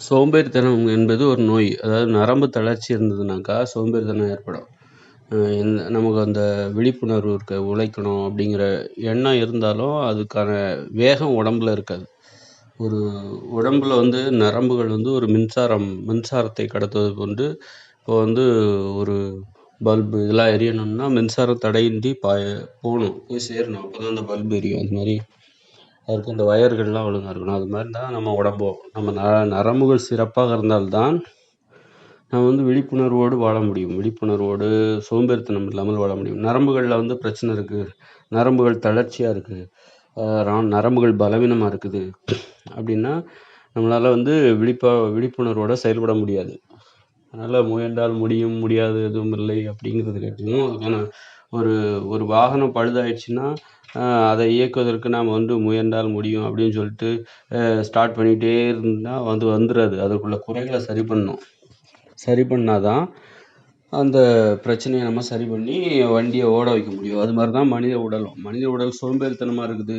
சோம்பேறித்தனம் என்பது ஒரு நோய். அதாவது நரம்பு தளர்ச்சி இருந்ததுனாக்கா சோம்பேறித்தனம் ஏற்படும். இந்த நமக்கு அந்த விழிப்புணர்வு இருக்க உழைக்கணும் அப்படிங்கிற எண்ணம் இருந்தாலும் அதுக்கான வேகம் உடம்புல இருக்காது. ஒரு உடம்புல வந்து நரம்புகள் வந்து ஒரு மின்சாரம் மின்சாரத்தை கடத்துவது போன்று இப்போ வந்து ஒரு பல்பு இதெல்லாம் எரியணும்னா மின்சாரம் தடையின்றி பாய போகணும் போய் சேரணும். அப்போ தான் அந்த பல்பு எரியும். அது மாதிரி அதுக்கு இந்த ஒயர்கள்லாம் ஒழுங்காக இருக்கணும். அது மாதிரி தான் நம்ம உடம்பும் நம்ம ந நரம்புகள் சிறப்பாக இருந்தால்தான் நம்ம வந்து விழிப்புணர்வோடு வாழ முடியும். விழிப்புணர்வோடு சோம்பேறித்தனம் இல்லாமல் வாழ முடியும். நரம்புகளில் வந்து பிரச்சனை இருக்குது நரம்புகள் தளர்ச்சியாக இருக்குது நரம்புகள் பலவீனமாக இருக்குது. அப்படின்னா நம்மளால் வந்து விழிப்பா விழிப்புணர்வோடு செயல்பட முடியாது. அதனால் முயன்றால் முடியும் முடியாது எதுவும் இல்லை அப்படிங்கிறது கேட்கணும் அதுக்கான ஒரு ஒரு வாகனம் பழுதாயிடுச்சுன்னா அதை இயக்குவதற்கு நாம் வந்து முயன்றால் முடியும் அப்படின்னு சொல்லிட்டு ஸ்டார்ட் பண்ணிகிட்டே இருந்தால் வந்து வந்துடாது அதுக்குள்ள குறைகளை சரி பண்ணணும். சரி பண்ணால் தான் அந்த பிரச்சனையை நம்ம சரி பண்ணி வண்டியை ஓட வைக்க முடியும். அது மாதிரி தான் மனித உடலும். மனித உடல் சோம்பேறித்தனமாக இருக்குது.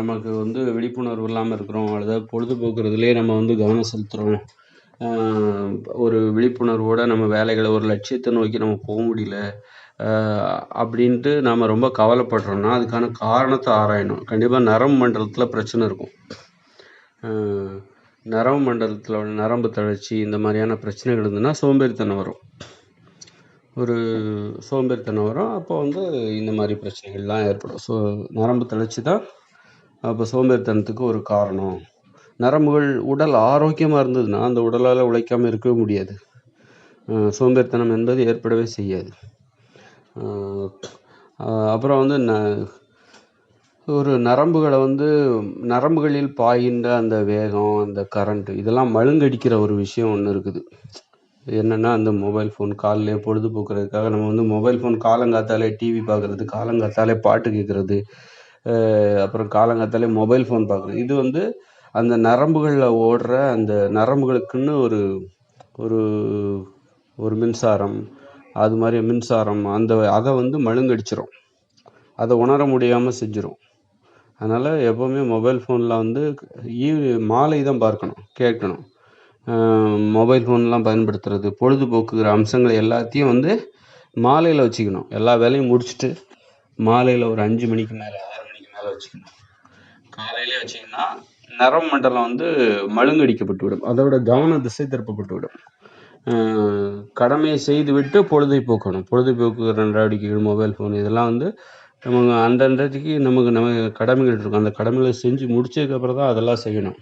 நமக்கு வந்து விழிப்புணர்வு இல்லாமல் இருக்கிறோம். அல்லது பொழுதுபோக்குறதுலேயே நம்ம வந்து கவனம் செலுத்துகிறோம் ஒரு விழிப்புணர்வோடு நம்ம வேலைகளை ஒரு லட்சியத்தை நோக்கி நம்ம போக முடியல. அப்படின்ட்டு நாம் ரொம்ப கவலைப்படுறோம்னா அதுக்கான காரணத்தை ஆராயணும். கண்டிப்பாக நரம்பு மண்டலத்தில் பிரச்சனை இருக்கும். நரம்பு மண்டலத்தில் நரம்பு தளர்ச்சி இந்த மாதிரியான பிரச்சனைகள் இருந்ததுன்னா சோம்பேறித்தனம் வரும். ஒரு சோம்பேறித்தனம் வரும். அப்போ வந்து இந்த மாதிரி பிரச்சனைகள்லாம் ஏற்படும். ஸோ நரம்பு தளர்ச்சி தான் அப்போ சோம்பேறித்தனத்துக்கு ஒரு காரணம். நரம்புகள் உடல் ஆரோக்கியமாக இருந்ததுன்னா அந்த உடலால் உழைக்காமல் இருக்கவே முடியாது. சோம்பேறித்தனம் என்பது ஏற்படவே செய்யாது. அப்புறம் வந்து ந ஒரு நரம்புகளை வந்து நரம்புகளில் பாய்கின்ற அந்த வேகம் அந்த கரண்ட்டு இதெல்லாம் மழுங்கடிக்கிற ஒரு விஷயம் ஒன்று இருக்குது. என்னென்னா அந்த மொபைல் ஃபோன் காலிலே பொழுதுபோக்குறதுக்காக நம்ம வந்து மொபைல் ஃபோன் காலங்காத்தாலே டிவி பார்க்குறது காலங்காத்தாலே பாட்டு கேட்குறது அப்புறம் காலங்காத்தாலே மொபைல் ஃபோன் பார்க்குறது இது வந்து அந்த நரம்புகளில் ஓடுற அந்த நரம்புகளுக்குன்னு ஒரு ஒரு ஒரு மின்சாரம் அது மாதிரி மின்சாரம் அந்த அதை வந்து மழுங்கடிச்சிரும். அதை உணர முடியாமல் செஞ்சிடும் அதனால் எப்போவுமே மொபைல் ஃபோனில் வந்து ஈவி மாலை தான் பார்க்கணும் கேட்கணும். மொபைல் ஃபோன்லாம் பயன்படுத்துறது பொழுதுபோக்குகிற அம்சங்களை எல்லாத்தையும் வந்து மாலையில் வச்சுக்கணும். எல்லா வேலையும் முடிச்சுட்டு மாலையில் ஒரு அஞ்சு மணிக்கு மேலே ஆறு மணிக்கு மேலே வச்சுக்கணும். காலையிலே வச்சீங்கன்னா நரம்பு மண்டலம் வந்து மழுங்கடிக்கப்பட்டு விடும் அதோட கவன திசை திருப்பப்பட்டு விடும் கடமையை செய்துவிட்டு பொழுதை போக்கணும் பொழுதுபோக்கு நடவடிக்கைகள் மொபைல் ஃபோன் இதெல்லாம் வந்து நம்ம அன்றன்றைக்கு நமக்கு நம்ம கடமைகள் இருக்கும். அந்த கடமைகளை செஞ்சு முடிச்சதுக்கப்புறம் தான் அதெல்லாம் செய்யணும்.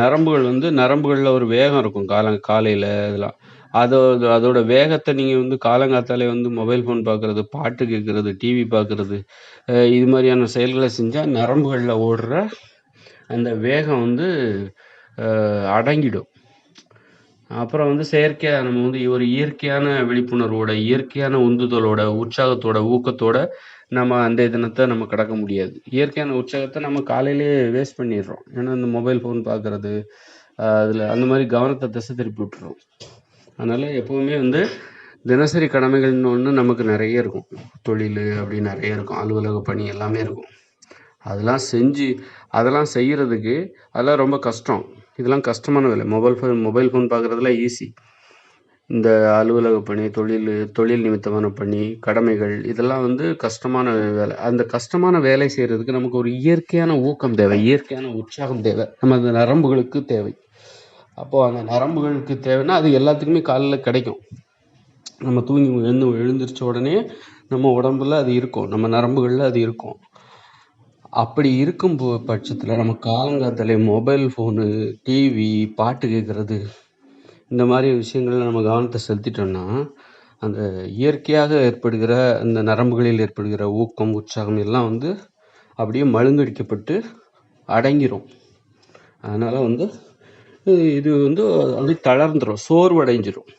நரம்புகள் வந்து நரம்புகளில் ஒரு வேகம் இருக்கும். கால காலையில் இதெல்லாம். அதோட அதோட வேகத்தை நீங்கள் வந்து காலங்காத்தாலே வந்து மொபைல் ஃபோன் பார்க்குறது பாட்டு கேட்குறது டிவி பார்க்குறது இது மாதிரியான செயல்களை செஞ்சால் நரம்புகளில் ஓடுற அந்த வேகம் வந்து அடங்கிடும். அப்புறம் வந்து செயற்கையாக நம்ம வந்து ஒரு இயற்கையான விழிப்புணர்வோட இயற்கையான உந்துதலோட உற்சாகத்தோட ஊக்கத்தோட நம்ம அந்த தினத்தை நம்ம கடக்க முடியாது. இயற்கையான உற்சாகத்தை நம்ம காலையிலேயே வேஸ்ட் பண்ணிடுறோம். ஏன்னா இந்த மொபைல் ஃபோன் பார்க்குறது அதில் அந்த மாதிரி கவனத்தை திசை திருப்பி விட்டுறோம். அதனால் எப்போவுமே வந்து தினசரி கடமைகள்னு ஒன்று நமக்கு நிறைய இருக்கும். தொழில் அப்படி நிறைய இருக்கும். அலுவலக பணி எல்லாமே இருக்கும். அதெல்லாம் செஞ்சு அதெல்லாம் செய்கிறதுக்கு அதெல்லாம் ரொம்ப கஷ்டம். இதெல்லாம் கஷ்டமான வேலை. மொபைல் ஃபோன் மொபைல் ஃபோன் பார்க்குறதுலாம் ஈஸி இந்த அலுவலக பணி தொழில் தொழில் நிமித்தமான பணி கடமைகள் இதெல்லாம் வந்து கஷ்டமான வேலை. அந்த கஷ்டமான வேலை செய்கிறதுக்கு நமக்கு ஒரு இயற்கையான ஊக்கம் தேவை. இயற்கையான உற்சாகம் தேவை. நம்ம அந்த நரம்புகளுக்கு தேவை. அப்போது அந்த நரம்புகளுக்கு தேவைன்னா அது எல்லாத்துக்குமே காலையில் கிடைக்கும். நம்ம தூங்கி எழுந்து எழுந்திரிச்ச உடனே நம்ம உடம்புல அது இருக்கும். நம்ம நரம்புகளில் அது இருக்கும். அப்படி இருக்கும் பட்சத்தில் நம்ம காலங்காத்தாலே மொபைல் ஃபோனு டிவி பாட்டு கேட்குறது இந்த மாதிரி விஷயங்களில் நம்ம கவனத்தை செலுத்திட்டோம்னா அந்த இயற்கையாக ஏற்படுகிற அந்த நரம்புகளில் ஏற்படுகிற ஊக்கம் உற்சாகம் எல்லாம் வந்து அப்படியே மழுங்கடிக்கப்பட்டு அடங்கிரும். அதனால் வந்து இது வந்து அப்படியே தளர்ந்துடும் சோர்வடைஞ்சிடும்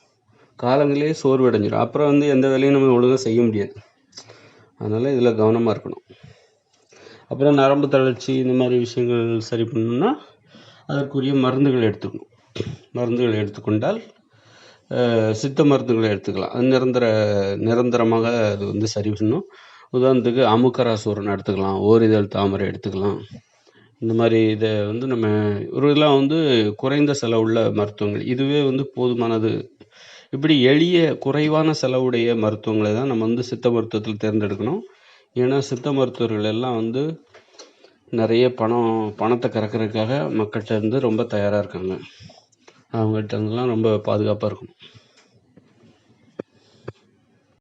காலங்களே சோர்வடைஞ்சிடும் அப்புறம் வந்து எந்த வேலையும் நம்ம ஒழுங்காக செய்ய முடியாது. அதனால் இதில் கவனமாக இருக்கணும். அப்புறம் நரம்பு தளர்ச்சி இந்த மாதிரி விஷயங்கள் சரி பண்ணணும்னா அதற்குரிய மருந்துகள் எடுத்துக்கணும். மருந்துகள் எடுத்துக்கொண்டால் சித்த மருந்துகளை எடுத்துக்கலாம். அது நிரந்தர நிரந்தரமாக அது வந்து சரி பண்ணும் உதாரணத்துக்கு அமுக்கராசூரன் எடுத்துக்கலாம். ஓரிதழ் தாமரை எடுத்துக்கலாம். இந்த மாதிரி இதை வந்து நம்ம ஒரு இதெல்லாம் வந்து குறைந்த செலவுள்ள மருத்துவங்கள். இதுவே வந்து போதுமானது. இப்படி எளிய குறைவான செலவுடைய மருத்துவங்களை தான் நம்ம வந்து சித்த மருத்துவத்தில் தேர்ந்தெடுக்கணும். ஏன்னா சித்த மருத்துவர்கள் எல்லாம் வந்து நிறைய பணம் பணத்தை கறக்கிறதுக்காக மக்கள்கிட்ட இருந்து ரொம்ப தயாராக இருக்காங்க. அவங்கள்ட்ட இருந்தெல்லாம் ரொம்ப பாதுகாப்பாக இருக்கணும்.